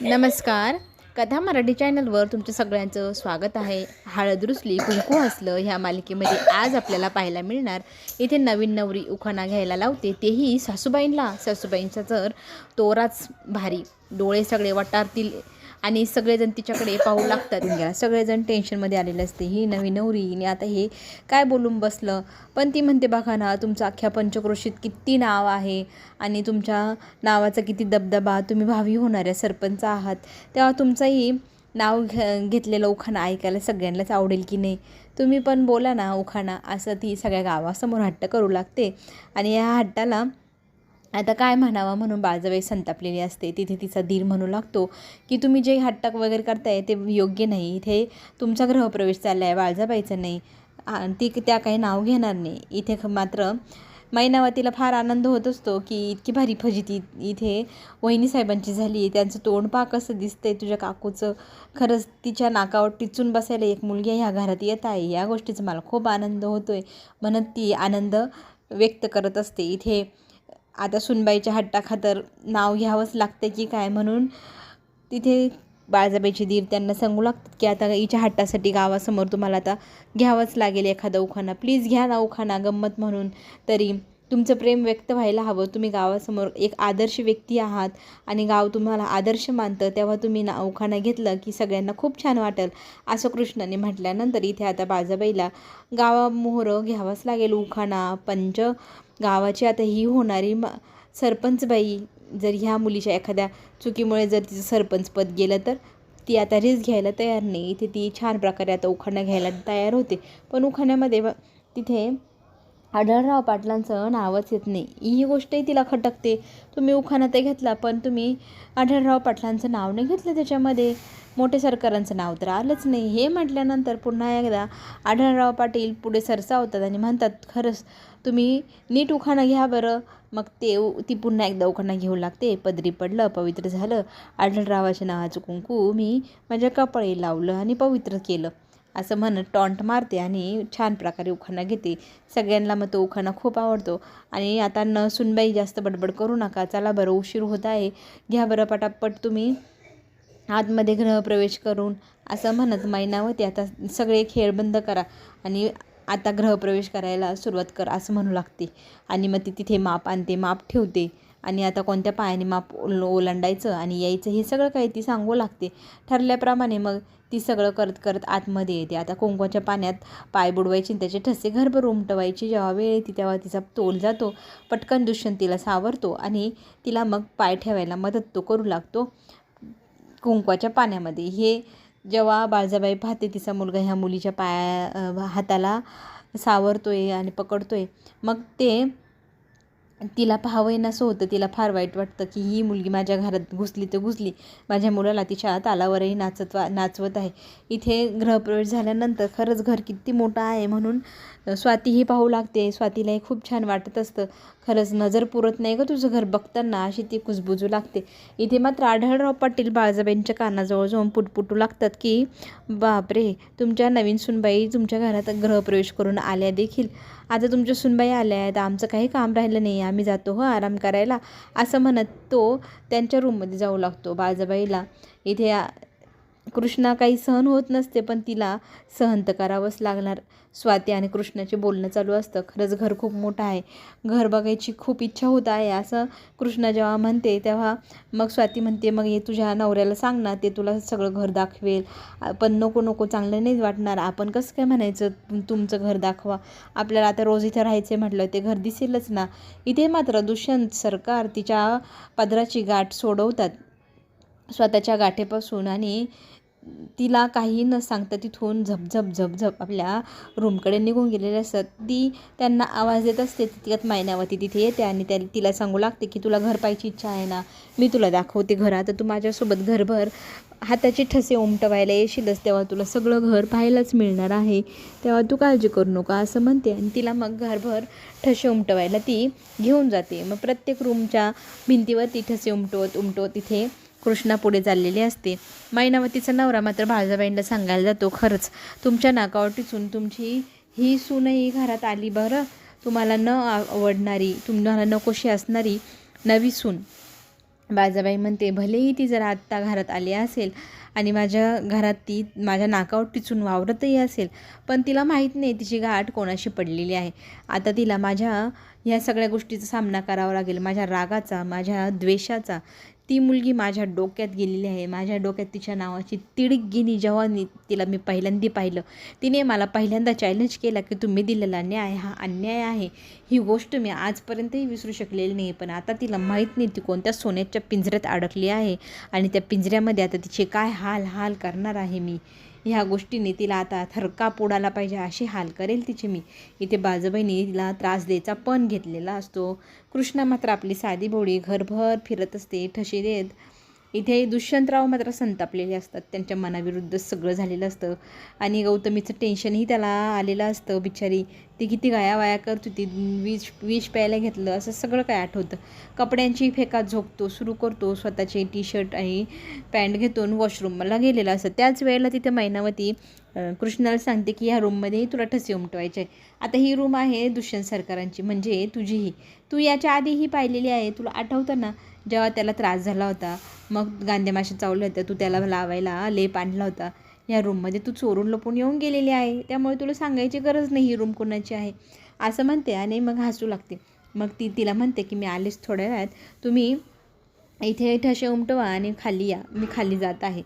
नमस्कार. कथा मराठी चॅनलवर तुमचं सगळ्यांचं स्वागत आहे. हळद रुसली कुंकू हसलं ह्या मालिकेमध्ये आज आपल्याला पाहायला मिळणार. इथे नवीन नवरी उखाणा घ्यायला लावते तेही सासूबाईंना. सासूबाईंचा तर तोराच भारी डोळे सगळे वटारतील आणि सगळेजण तिच्याकडे पाहू लागतात. घ्या सगळेजण टेन्शनमध्ये आलेले असते. ही नवी नवरी आणि आता हे काय बोलून बसलं? पण ती म्हणते बघा ना तुमचं अख्ख्या पंचक्रोशीत किती नाव आहे आणि तुमच्या नावाचा किती दबदबा. तुम्ही भावी होणाऱ्या सरपंच आहात. तेव्हा तुमचंही नाव घ घेतलेलं उखाणा ऐकायला सगळ्यांनाच आवडेल की नाही? तुम्ही पण बोला ना उखाणा. असं ती सगळ्या गावासमोर हट्ट करू लागते. आणि या हट्टाला आता काय म्हणावं म्हणून बाळजाबाई संतापलेली असते तिथे तिचा धीर म्हणू लागतो की तुम्ही जे हट्टाक वगैरे करताय ते योग्य नाही. इथे तुमचा ग्रहप्रवेश चालला आहे बाळजाबाईचा नाही. ती त्या काही नाव घेणार नाही. इथे ख- मात्र मैनावतीला फार आनंद होत असतो की इतकी भारी फजिती इथे वहिनी साहेबांची झाली. त्यांचं तोंड पा कसं दिसतंय. तुझ्या काकूचं खरंच तिच्या नाकावर टिचून बसायला एक मुलगी ह्या घरात येत आहे. या गोष्टीचा मला खूप आनंद होतोय. म्हणत ती आनंद व्यक्त करत असते. इथे आता सुनबाईच्या हट्टाखातर नाव घ्यावंच लागतं की काय म्हणून? तिथे बाळजाबाईची दीर त्यांना सांगू लागतात की आता हिच्या हट्टासाठी गावासमोर तुम्हाला आता घ्यावंच लागेल एखादा उखाणा. प्लीज घ्या ना उखाणा गंमत म्हणून. तरी तुमचं प्रेम व्यक्त व्हायला हवं. तुम्ही गावासमोर एक आदर्श व्यक्ती आहात आणि गाव तुम्हाला आदर्श मानतं. तेव्हा तुम्ही ना उखाणं घेतलं की सगळ्यांना खूप छान वाटेल असं कृष्णाने म्हटल्यानंतर इथे आता बाजाबाईला गावामोहरं घ्यावंच लागेल उखाणा पंच गावाची आता ही होणारी म सरपंचबाई जर ह्या मुलीच्या एखाद्या चुकीमुळे जर तिचं सरपंचपद गेलं तर ती आता रिस्क घ्यायला तयार नाही. इथे ती छान प्रकारे आता उखाणा घ्यायला तयार होते. पण उखाण्यामध्ये तिथे आढळराव पाटलांचं नावच येत नाही. ही गोष्टही तिला खटकते. तुम्ही उखाणा ते घेतला पण तुम्ही आढळराव पाटलांचं नाव नाही घेतलं त्याच्यामध्ये? मोठे सरकारांचं नाव तर आलंच नाही. हे म्हटल्यानंतर पुन्हा एकदा आढळराव पाटील पुढे सरसावतात आणि म्हणतात खरंच तुम्ही नीट उखाणा घ्या बरं. मग ते उ- ती पुन्हा एकदा उखाणा घेऊ लागते. पदरी पडलं पवित्र झालं. आढळरावाच्या नावाचं कुंकू मी माझ्या कपाळी लावलं आणि पवित्र केलं. असं म्हणत टॉन्ट मारते आणि छान प्रकारे उखाणा घेते. सगळ्यांना मग तो उखाणा खूप आवडतो. आणि आता न सुनबाई जास्त बडबड करू नका. चला बरं उशीर होत आहे. घ्या बरं पटापट तुम्ही. आतमध्ये ग्रहप्रवेश करून असं म्हणत मैनावती आता सगळे खेळ बंद करा आणि आता ग्रहप्रवेश करायला सुरुवात कर असं म्हणू लागते. आणि मग ती तिथे माप आणते माप ठेवते. आणि आता कोणत्या पायाने माप ओल ओलांडायचं आणि यायचं हे सगळं काही ती सांगू लागते. ठरल्याप्रमाणे मग ती सगळं करत करत आतमध्ये येते. आता कुंकवाच्या पाण्यात पाय बुडवायचे आणि त्याचे ठसे घरभर उमटवायचे. जेव्हा वेळ येते तेव्हा तिचा तोल जातो. पटकन दुष्यंत तिला सावरतो आणि तिला मग पाय ठेवायला मदत तो करू लागतो कुंकवाच्या पाण्यामध्ये. हे जेव्हा बाळजाबाई पाहते तिचा मुलगा ह्या मुलीच्या पाया हाताला सावरतोय आणि पकडतोय मग ते तिला पाहावं नसं होतं. तिला फार वाईट वाटतं की ही मुलगी माझ्या घरात घुसली तर घुसली. माझ्या मुलाला तिच्या तालावरही नाचत वा नाचवत आहे. इथे गृहप्रवेश झाल्यानंतर खरंच घर किती मोठं आहे म्हणून स्वातीही पाहू लागते. स्वातीलाही खूप छान वाटत असतं. खरंच नजर पुरत नाही गं तुझं घर बघताना. अशी ती कुजबुजू लागते. इथे मात्र आढळराव पाटील बाळजाबाईंच्या कानाजवळ जाऊन पुटपुटू लागतात की बापरे! तुमच्या नवीन सुनबाई तुमच्या घरात गृहप्रवेश करून आल्या देखील. आता तुमच्या सुनबाई आल्या आहेत. आमचं काही काम राहिलं नाही. आम्ही जातो हो आराम करायला. असं म्हणत तो त्यांच्या रूममध्ये जाऊ लागतो बाजाबाईला इथे कृष्णा काही सहन होत नसते पण तिला सहन तर करावंच लागणार. स्वाती आणि कृष्णाचे बोलणं चालू असतं. खरंच घर खूप मोठं आहे. घर बघायची खूप इच्छा होत आहे. असं कृष्णा जेव्हा म्हणते तेव्हा मग स्वाती म्हणते मग हे तुझ्या नवऱ्याला सांग ना ते तुला सगळं घर दाखवेल. पण नको नको चांगलं नाही वाटणार. आपण कसं काय म्हणायचं तुमचं घर दाखवा. आपल्याला आता रोज इथं राहायचं म्हटलं ते घर दिसेलच ना. इथे मात्र दुष्यंत सरकार तिच्या पदराची गाठ सोडवतात. स्वतःच्या गाठेपासून आणि तिला काही न सांगता तिथून झपझप झपझप आपल्या रूमकडे निघून गेलेले असतात ती त्यांना आवाज देत असते तितक्यात मायनावती तिथे येते आणि त्या तिला सांगू लागते की तुला घर पाहायची इच्छा आहे ना मी तुला दाखवते घरा तर तू माझ्यासोबत घरभर हाताचे ठसे उमटवायला येशीलच तेव्हा तुला सगळं घर पाहायलाच मिळणार आहे. तेव्हा तू काळजी करू नका असं म्हणते आणि तिला मग घरभर ठसे उमटवायला ती घेऊन जाते. मग प्रत्येक रूमच्या भिंतीवर ती ठसे उमटवत उमटवत तिथे कृष्णा पुढे चाललेली असते. मैनावतीचा नवरा मात्र बाळजाबाईंना सांगायला जातो खरंच तुमच्या नाकावर टिचून तुमची ही सूनही घरात आली बरं. तुम्हाला न आवडणारी तुम्हाला नकोशी असणारी नवी सून. बाजाबाई म्हणते भलेही ती जर आत्ता घरात आली असेल आणि माझ्या घरात ती माझ्या नाकावर टिचून वावरतही असेल पण तिला माहीत नाही तिची गाठ कोणाशी पडलेली आहे. आता तिला माझ्या ह्या सगळ्या गोष्टीचा सामना करावा लागेल. माझ्या रागाचा माझ्या द्वेषाचा ती मुलगी माझ्या डोक्यात गेलेली आहे. माझ्या डोक्यात तिच्या नावाची तिडीक गेली जेव्हा तिला मी पहिल्यांदा पाहिलं. तिने मला पहिल्यांदा चॅलेंज केला की तुम्ही दिलेला न्याय हा अन्याय आहे. ही गोष्ट मी आजपर्यंतही विसरू शकलेली नाही पण आता तिला माहीत नाही ती कोणत्या सोन्याच्या पिंजऱ्यात अडकली आहे आणि त्या पिंजऱ्यामध्ये आता तिचे काय हाल हाल करणार आहे मी. ह्या गोष्टीने तिला आता थरकाप उडाला पाहिजे अशी हाल करेल तिची मी. इथे बाजूबाईने तिला त्रास द्यायचा पण घेतलेला असतो. कृष्णा मात्र आपली साधी भोळी घरभर फिरत असते ठशी देत. इथे दुष्यंतराव मात्र संतापलेले असतात. त्यांच्या मनाविरुद्ध सगळं झालेलं असतं. आणि गौतमीचं टेन्शनही त्याला आलेलं असतं. बिचारी ती किती गाया वाया करत होती वीज विष प्यायला घेतलं असं सगळं काय आठवतं. कपड्यांची फेका झोपतो सुरू करतो स्वतःचे टी शर्ट आणि पॅन्ट घेतून वॉशरूमला गेलेला असतं त्याच वेळेला तिथे मैनावती कृष्णाला सांगते की ह्या रूममध्येही तुला ठसे उमटवायचे आहे आता ही रूम आहे दुष्यंत सरकारांची म्हणजे तुझीही. तू याच्या आधीही पाहिलेली आहे तुला आठवतं ना? जेव्हा त्याला त्रास झाला होता मग गांधे मासे चावले होते तू त्याला लावायला लेप आणला होता. या रूममध्ये तू चोरून लपून येऊन गेलेली आहे. त्यामुळे तुला सांगायची गरज नाही ही रूम कोणाची आहे. असं म्हणते आणि मग हसू लागते. मग ती तिला म्हणते की मी आलेच थोड्या वेळात. तुम्ही इथे ठसे उमटवा आणि खाली या. मी खाली जात आहे.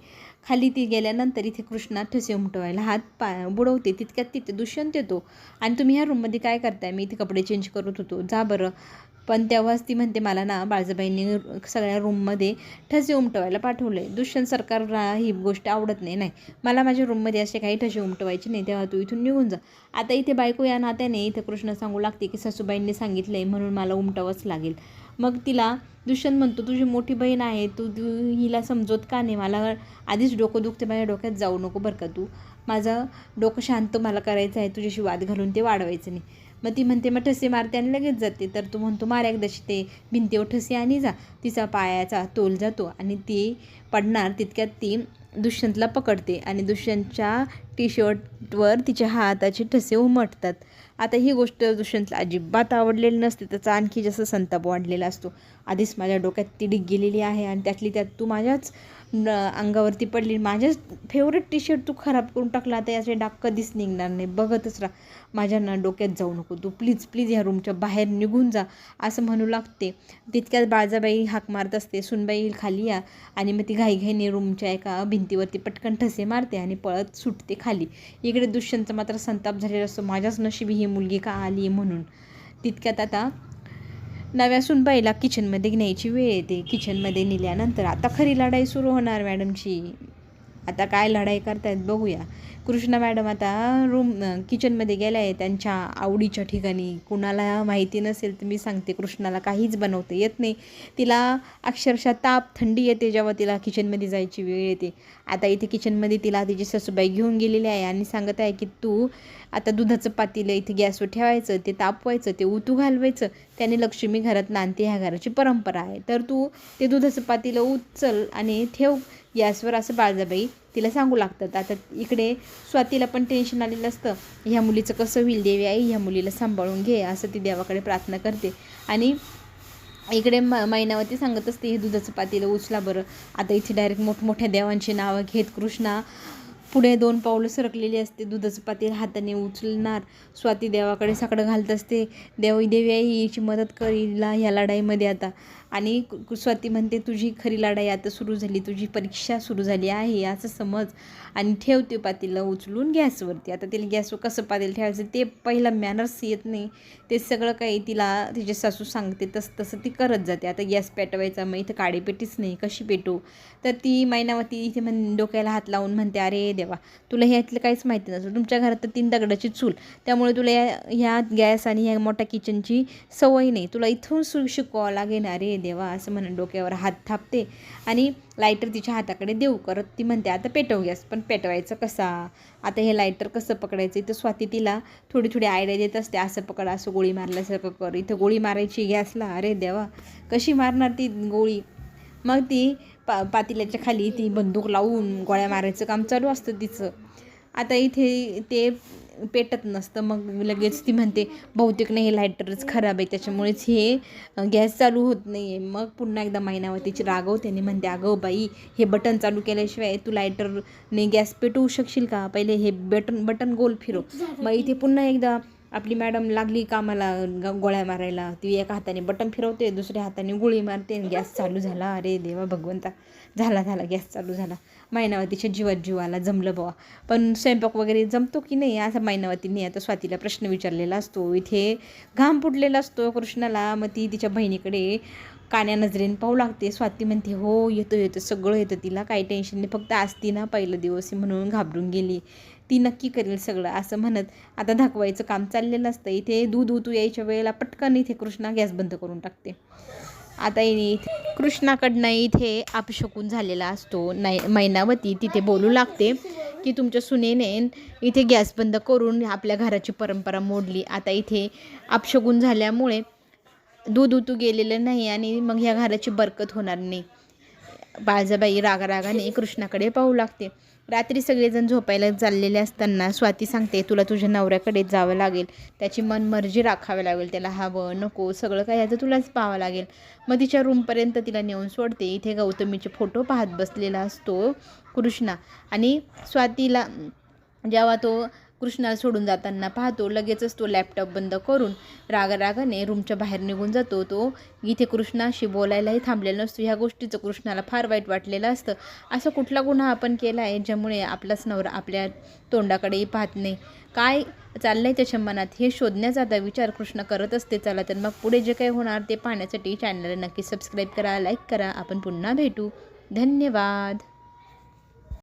खाली ती गेल्यानंतर इथे कृष्णा ठसे उमटवायला हात पा बुडवते. तितक्यात तिथे दुष्यंत येतो. आणि तुम्ही ह्या रूममध्ये काय करताय? मी इथे कपडे चेंज करत होतो. जा बरं. पण तेव्हाच ती म्हणते मला ना बाळजाबाईंनी सगळ्या रूममध्ये ठसे उमटवायला पाठवले दुष्यंत सरकारला ही गोष्ट आवडत नाही नाही. मला माझ्या रूममध्ये असे काही ठसे उमटवायचे नाही तेव्हा तू इथून निघून जा. आता इथे बायको या नात्याने इथं कृष्ण सांगू लागते की सासूबाईंनी सांगितलं आहे म्हणून मला उमटवंच लागेल. मग तिला दुष्यंत म्हणतो तुझी मोठी बहीण आहे तू तू हिला समजवत का नाही? मला आधीच डोकं दुखते माझ्या डोक्यात जाऊ नको बरं का तू. माझं डोकं शांत मला करायचं आहे तुझ्याशी वाद घालून ते वाढवायचं नाही. मग ती म्हणते मग ठसे मारते आणि लगेच जाते. तर तू म्हणतो मार एकदाशी ते भिंतीवर ठसे आणि जा. तिचा पायाचा तोल जातो आणि ती पडणार तितक्यात ती दुष्यंतला पकडते आणि दुष्यंतच्या टी शर्टवर तिच्या हाताचे ठसे उमटतात. आता ही गोष्ट दुष्यंतला अजिबात आवडलेली नसते त्याचा आणखी जास्त संताप वाढलेला असतो. आधीच माझ्या डोक्यात तिडीक गेलेली आहे आणि त्यातली त्यात तू माझ्याच न अंगावरती पडली. माझ्याच फेवरेट टी शर्ट तू खराब करून टाकला आता याचे डाग कधीच निघणार नाही. बघतच राहा. माझ्या ना डोक्यात जाऊ नको तू. प्लीज प्लीज ह्या रूमच्या बाहेर निघून जा. असं म्हणू लागते. तितक्यात बाळजाबाई हाक मारत असते. सुनबाई खाली या आणि मग ती घाईघाईने रूमच्या एका भिंतीवरती पटकन ठसे मारते आणि पळत सुटते खाली. इकडे दुष्यंत मात्र संताप झालेला असतो. माझ्याच नशिबी ही मुलगी का आली म्हणून. तितक्यात आता नव्या सुनबाईला किचनमध्ये न्यायची वेळ येते. किचनमध्ये नेल्यानंतर आता खरी लढाई सुरू होणार मॅडमची आता काय लढाई करतायत बघूया. कृष्णा मॅडम आता रूम किचनमध्ये गेल्या आहे त्यांच्या आवडीच्या ठिकाणी कुणाला माहिती नसेल तर मी सांगते कृष्णाला काहीच बनवता येत नाही. तिला अक्षरशः ताप थंडी येते जेव्हा तिला किचनमध्ये जायची वेळ येते. आता इथे किचनमध्ये तिला तिची सासूबाई घेऊन गेलेली आहे आणि सांगत आहे की तू आता दुधाचं पातेलं इथे गॅसवर ठेवायचं ते तापवायचं ते उतू घालवायचं. त्याने लक्ष्मी घरात नांदते ह्या घराची परंपरा आहे. तर तू ते दुधाचं पातेलं उचल आणि ठेव. गॅसवर असं बाळजाबाई तिला सांगू लागतात. आता इकडे स्वातीला पण टेन्शन आलेलं असतं. ह्या मुलीचं कसं होईल देवी आई? ह्या मुलीला सांभाळून घे असं ती देवाकडे प्रार्थना करते. आणि इकडे म मैनावती सांगत असते हे दुधाचं पातेलं उचला बरं. आता इथे डायरेक्ट मोठमोठ्या देवांची नावं घेत कृष्णा. पुढे दोन पावलं सरकलेली असते. दुधाचं पातेलं हाताने उचलणार. स्वाती देवाकडे साकडं घालत असते. देवी देवी आई हिची मदत करीला ह्या लढाईमध्ये आता आणि स्वाती म्हणते तुझी खरी लढाई आता सुरू झाली तुझी परीक्षा सुरू झाली आहे असं समज. आणि ठेवते पातेलं उचलून गॅसवरती आता तिला गॅसवर कसं पातेलं ठेवायचं ते पहिला मॅनर्स येत नाही. ते सगळं काही तिला तिचे सासू सांगते तसं तसं ती करत जाते. आता गॅस पेटवायचा मग इथं काडीपेटीच नाही कशी पेटू तर ती मैनावती इथे म्हण डोक्याला हात लावून म्हणते अरे देवा तुला ह्यातलं काहीच माहिती नसतं. तुमच्या घरात तर तीन दगडाची चूल. त्यामुळे तुला या ह्या गॅस आणि ह्या मोठ्या किचनची सवय नाही. तुला इथून सु शिकवावं लागेल. अरे देवा असं म्हणून डोक्यावर हात थापते आणि लायटर तिच्या हाताकडे देऊ. करत ती म्हणते आता पेटव गॅस पण पेटवायचं कसा? आता हे लायटर कसं पकडायचं? इथं स्वाती तिला थोडी थोडी आयडिया देत असते असं पकड असं गोळी मारल्यासारखं कर. इथं गोळी मारायची गॅसला. अरे देवा कशी मारणार ती गोळी? मग ती पा पातेल्याच्या खाली ती बंदूक लावून गोळ्या मारायचं काम चालू असतं तिचं. आता इथे ते पेटत नसतं. मग लगेच ती म्हणते बहुतेक नाही हे लायटरच खराब आहे त्याच्यामुळेच हे गॅस चालू होत नाही आहे मग पुन्हा एकदा महिनावतीची रागवते आणि म्हणते अगं बाई हे बटन चालू केल्याशिवाय तू लायटरने गॅस पेटवू शकशील का? पहिले हे बटन बटन गोल फिरव. मग इथे पुन्हा एकदा आपली मॅडम लागली कामाला ग- गोळ्या मारायला. ती एका हाताने बटन फिरवते दुसऱ्या हाताने गोळी मारते आणि गॅस चालू झाला. अरे देवा भगवंता. झाला झाला गॅस चालू झाला. मैनावतीच्या जीवात जीवाला जमलं बुवा. पण स्वयंपाक वगैरे जमतो की नाही असा मैनावतीने आता स्वातीला प्रश्न विचारलेला असतो. इथे घाम फुटलेला असतो कृष्णाला मग ती तिच्या बहिणीकडे कान्या नजरेने पाहू लागते. स्वाती म्हणते हो येतो येतं सगळं येतं तिला काही टेन्शन नाही फक्त असती ना पहिलं दिवस म्हणून घाबरून गेली. ती नक्की करेल सगळं असं म्हणत आता धाकवायचं काम चाललेलं असतं. इथे दूध उतू यायच्या वेळेला पटकन इथे कृष्णा गॅस बंद करून टाकते. आता कृष्णाकडनं इथे अपशकून झालेला असतो. नाही मैनावती तिथे बोलू लागते की तुमच्या सुनेने इथे गॅस बंद करून आपल्या घराची परंपरा मोडली. आता इथे अपशगुन झाल्यामुळे दूध उतू गेलेलं नाही आणि मग ह्या घराची बरकत होणार नाही. बाळजाबाई रागारागाने कृष्णाकडे पाहू लागते. रात्री सगळेजण झोपायला चाललेले असताना स्वाती सांगते तुला तुझ्या नवऱ्याकडे जावं लागेल. त्याची मनमर्जी राखावी लागेल. त्याला हवं नको सगळं काय ह्याचं तुलाच पाहावं लागेल. मग तिच्या रूमपर्यंत तिला नेऊन सोडते. इथे गौतमीचे फोटो पाहत बसलेला असतो कृष्णा. आणि स्वातीला जेव्हा तो कृष्णाला सोडून जाताना पाहतो लगेचच तो लॅपटॉप बंद करून रागारागाने रूमच्या बाहेर निघून जातो. तो इथे कृष्णाशी बोलायलाही थांबलेला नसतो. ह्या गोष्टीचं कृष्णाला फार वाईट वाटलेलं असतं. असं कुठला गुन्हा आपण केला आहे ज्यामुळे आपलाच नवरा आपल्या तोंडाकडेही पाहत नाही? काय चाललंय त्याच्या मनात? हे शोधण्याचा आता विचार कृष्ण करत असते. चला तर मग पुढे जे काही होणार ते पाहण्यासाठी चॅनलला नक्की सबस्क्राईब करा लाईक करा. आपण पुन्हा भेटू. धन्यवाद.